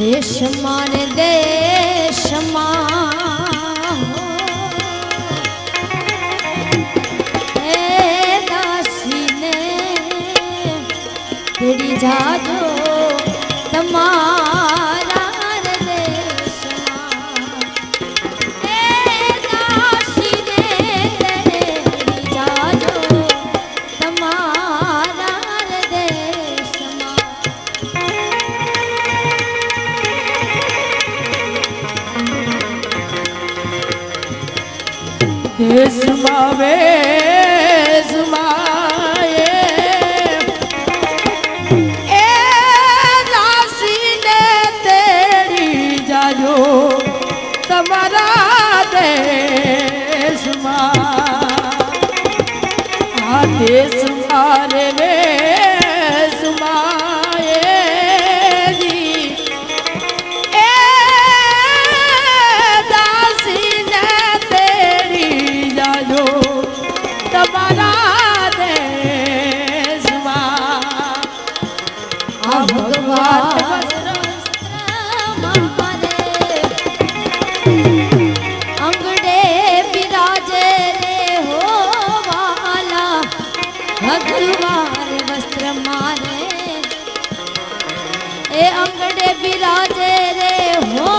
દેશમાં ને દેશમાં હે દાસીને તેડી જાજો તમારા વેશમાં તેડી તમારા દેશમાં. આ દેશમાં રે ભગવાન વસ્ત્ર મારે. એ અંગડે બિરાજે રે હો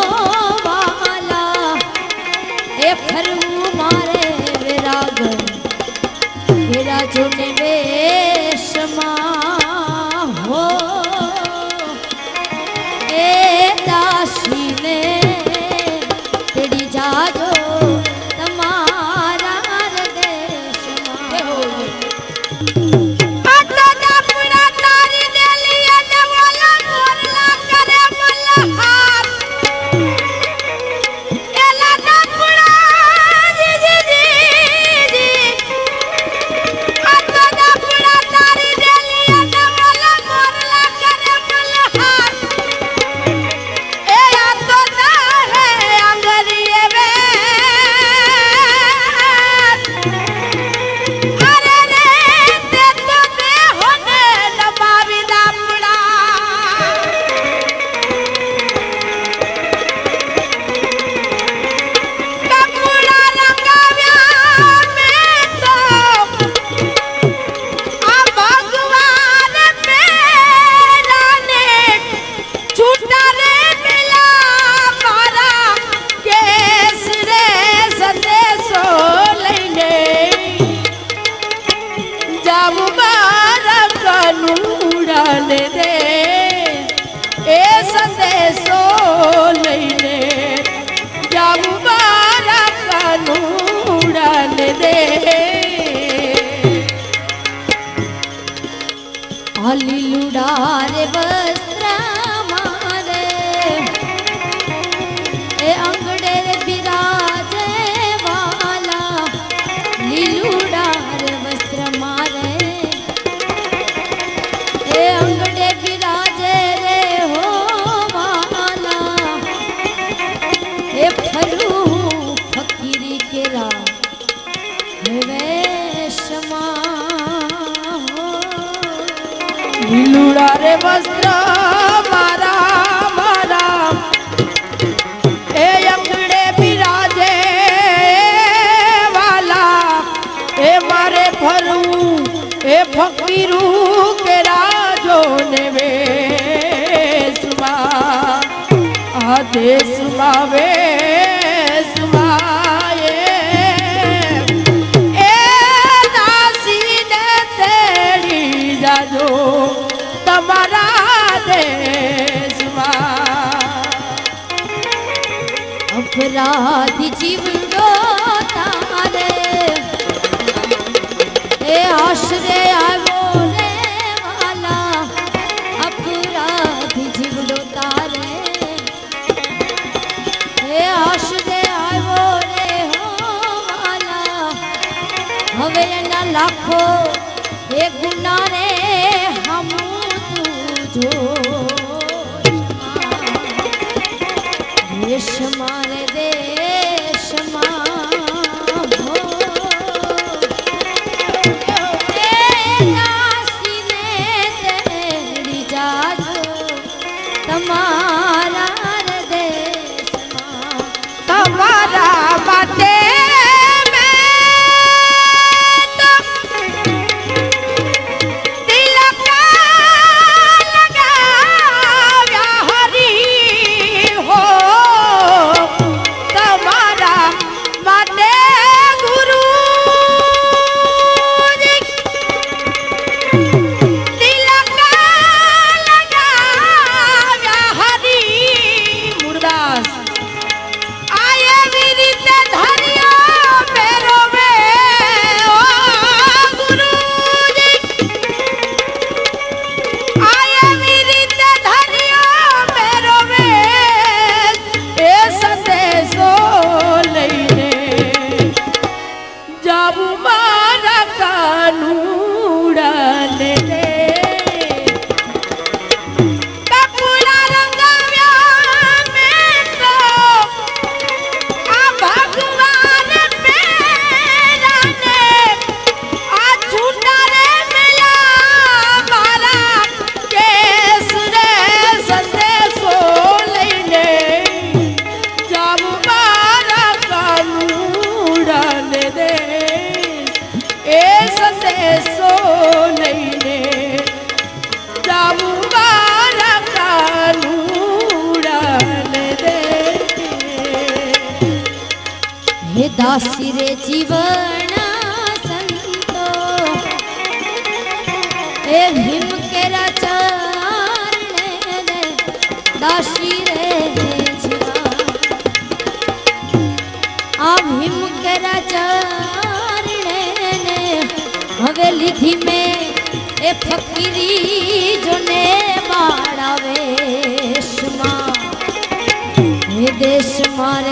વાલા. એ ફરવું મારે વિરાગ. વિરાજો ને વેશમાં জানে রে લીલુડા રે વસ્ત્ર, મારા મારા. એ અંગડે બિરાજે વાલા. એ મારે ફરવું એ ફકીરું કે રાજો ને વેશમાં. આ દેશમાં વેશમાં અપરાધી જીવડો તારે એ આશરે આવ્યો રે વાલા અપરાધી જીવડો તારે એ આશરે આવ્યો રે હો વાલા હવે એના લાખો એ ગુના દાસી રે જીવન સંતો. એ હિમ કેરા ચરણે દાસી રે આમ હિમ કેરા ચરણે હવે લીધી મેં એ ફકીરી જોને બાળાવે વેશમાં દેશ દેશમાં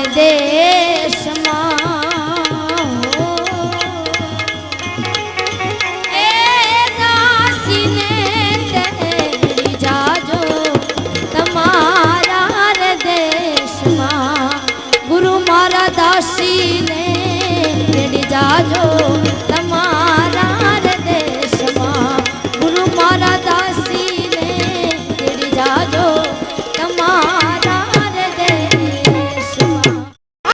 রাজা